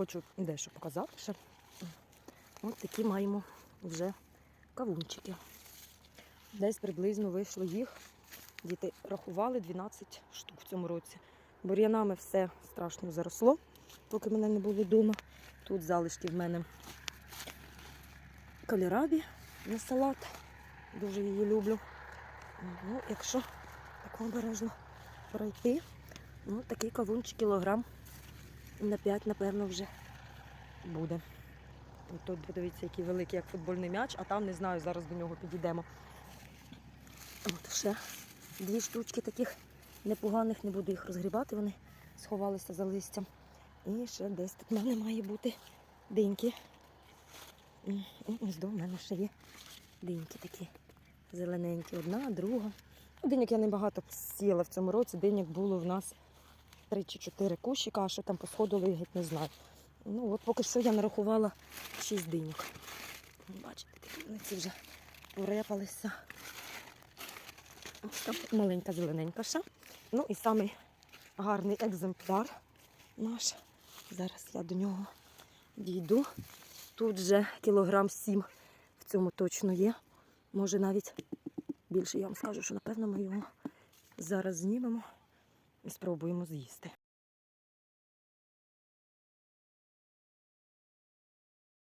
хочу дещо показати ще. Ось такі маємо вже кавунчики. Десь приблизно вийшло їх. Діти рахували 12 штук в цьому році. Бур'янами все страшно заросло, поки мене не було вдома. Тут залишки в мене калірабі на салат. Дуже її люблю. Ну, якщо так обережно пройти, ну, такий кавунчик кілограм на 5, напевно, вже буде. Тут подивіться, який великий, як футбольний м'яч, а там не знаю, зараз до нього підійдемо. От ще дві штучки таких непоганих, не буду їх розгрібати, вони сховалися за листям. І ще десь тут в мене має бути диньки. І ось до мене ще є диньки такі зелененькі. Одна, друга. Ну, Диняк я небагато сіяла в цьому році. Диняк було в нас три чи чотири кущика, а що там посходило, я геть не знаю. Ну от поки що я нарахувала шість диньок. Бачите, такі вже порепалися. Там маленька зелененька ще. Ну і самий гарний екземпляр наш. Зараз я до нього дійду. Тут вже кілограм сім в цьому точно є. Може навіть більше я вам скажу, що напевно ми його зараз знімемо і спробуємо з'їсти.